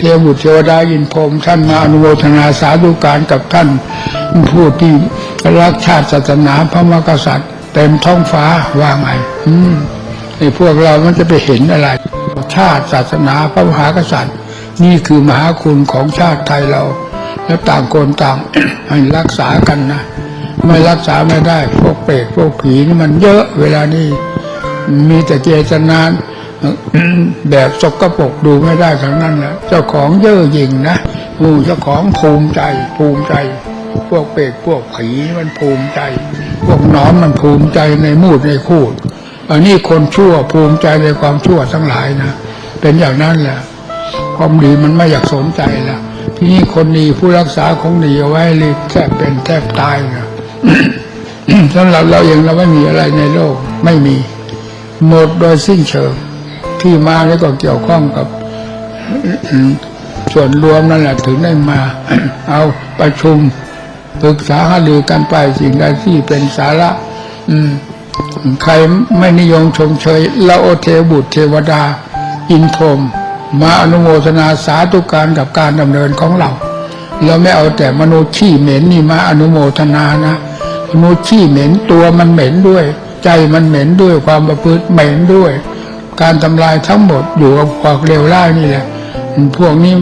เทวบุตรเทวดายินพรมท่านมาอนุโมทนาสาธุการกับท่านผู้ที่รักชาติศาสนาพระมหากษัตริย์ เต็มท้องฟ้าว่าไงอืมไอ้พวกเรามันจะไปเห็นอะไร ชาติศาสนาพระมหากษัตริย์ นี่คือมหาคุณของชาติไทยเรา แล้วต่างคนต่างให้รักษากันนะไม่รักษาไม่ได้ พวกเปรตพวกผีนี่มันเยอะเวลานี้มีแต่เจตนา แบบสกปรกดูไม่ได้ทั้งนั้นแหละเจ้าของเย่อหยิ่งนะหมู่เจ้าของภูมิใจภูมิใจ พวกเปรตพวกผีมันภูมิใจ พวกหนอนมันภูมิใจในมูดในคูดอันนี้คนชั่วภูมิใจในความชั่วทั้งหลายนะเป็นอย่างนั้นแหละความดีมันไม่อยากสนใจละที่นี่คนดีผู้รักษาของดีเอาไว้เลยแทบเป็นแทบตายนะสำหรับเราเองเราไม่มีอะไรในโลกไม่มี หมดโดยสิ้นเชิง ที่มาแล้วก็เกี่ยวข้องกับส่วนรวมนั่นแหละถึงได้มา เอาประชุมปรึกษาหารือกันไปสิ่งใดที่เป็นสาระ อืม ใครไม่นิยมชมเชยละโอเทบุตรเทวดา อินพรมมาอนุโมทนาสาธุการกับการดำเนินของเราเราไม่เอาแต่มนุษย์ขี้เหม็นนี่มาอนุโมทนานะมนุษย์ขี้เหม็นตัวมันเหม็นด้วย ใจมันเหม็นด้วยความประพฤติเหม็นด้วย การทำลายทั้งหมดอยู่กับความเลวร้ายนี่แหละพวกนี้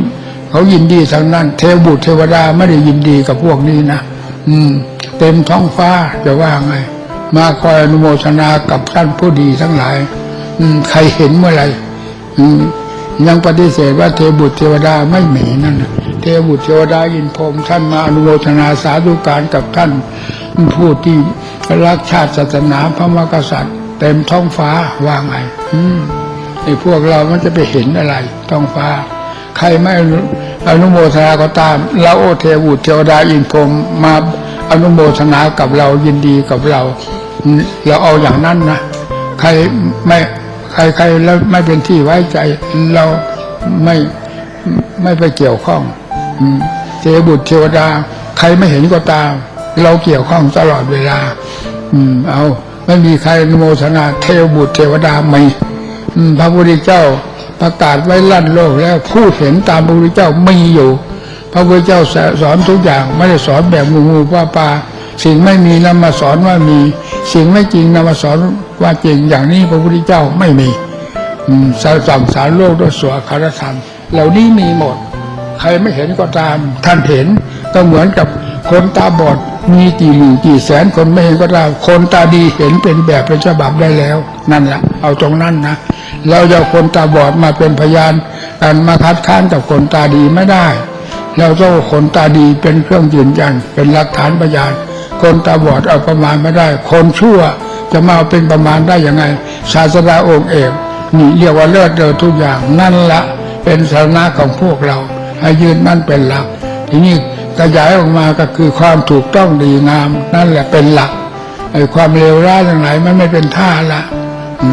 เขายินดีทั้งนั้น เทวบุตรเทวดาไม่ได้ยินดีกับพวกนี้นะอืม เต็มท้องฟ้าจะว่าไง มาคอยอนุโมทนากับท่านผู้ดีทั้งหลาย อืม ใครเห็นเมื่อไหร่อืมยังปฏิเสธว่าเทวบุตรเทวดาไม่หมีนั่นเทวบุตรเทวดายินพรมท่านมาอนุโมทนาสาธุการกับท่านผู้ที่รักชาติศาสนาพระมหากษัตริย์ เต็มท้องฟ้าว่าไงอืมไอ้พวกเรามันจะไปเห็นอะไรท้องฟ้า ใครไม่อนุโมทนาก็ตาม เราโอเทวุเทวดาอินพรมมาอนุโมทนากับเรายินดีกับเรา เราเอาอย่างนั้นนะใครไม่ใครใครแล้วไม่เป็นที่ไว้ใจ เราไม่ไม่ไปเกี่ยวข้องอืมเทวบุตรเทวดา ใครไม่เห็นก็ตาม เราเกี่ยวข้องตลอดเวลา อืม เอา ไม่มีใครนโมทนาเทวบุตรเทวดาไม่พระพุทธเจ้าประกาศไว้ลั่นโลกแล้วผู้เห็นตามพระพุทธเจ้าไมีอยู่ พระพุทธเจ้าสอนทุกอย่างไม่ได้สอนแบบงูงูป้าปลาสิ่งไม่มีนำมาสอนว่ามี สิ่งไม่จริงนำมาสอนว่าจริงอย่างนี้พระพุทธเจ้าไม่มีสสั่งสารโลกด้วยสวคารธรรม เหล่านี้มีหมด ใครไม่เห็นก็ตาม ท่านเห็นก็เหมือนกับ คนตาบอดมีกี่หมื่นกี่แสนคนไม่เห็นก็ตามคนตาดีเห็นเป็นแบบเป็นฉบับได้แล้ว นั่นแหละเอาตรงนั้นนะเราจะเอาคนตาบอดมาเป็นพยานกันมาคัดค้านกับคนตาดีไม่ได้ เราต้องคนตาดีเป็นเครื่องยืนยันเป็นหลักฐานพยาน คนตาบอดเอาประมาณไม่ได้ คนชั่วจะมาเอาเป็นประมาณได้ยังไง ศาสดาองค์เอกนี่เรียกว่าเลิศเดินทุกอย่างนั่นละเป็นสาระของพวกเรา ให้ยืนมั่นเป็นหลักทีนี้ ขยายออกมาก็คือความถูกต้องดีงาม นั่นแหละเป็นหลักไอ้ความเลวร้ายทั้งหลายมันไม่เป็นท่าละ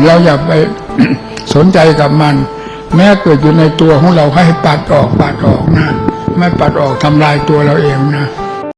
เราอย่าไปสนใจกับมัน แม้เกิดอยู่ในตัวของเราให้ปัดออกปัดออกนะไม่ปัดออกทำลายตัวเราเองนะ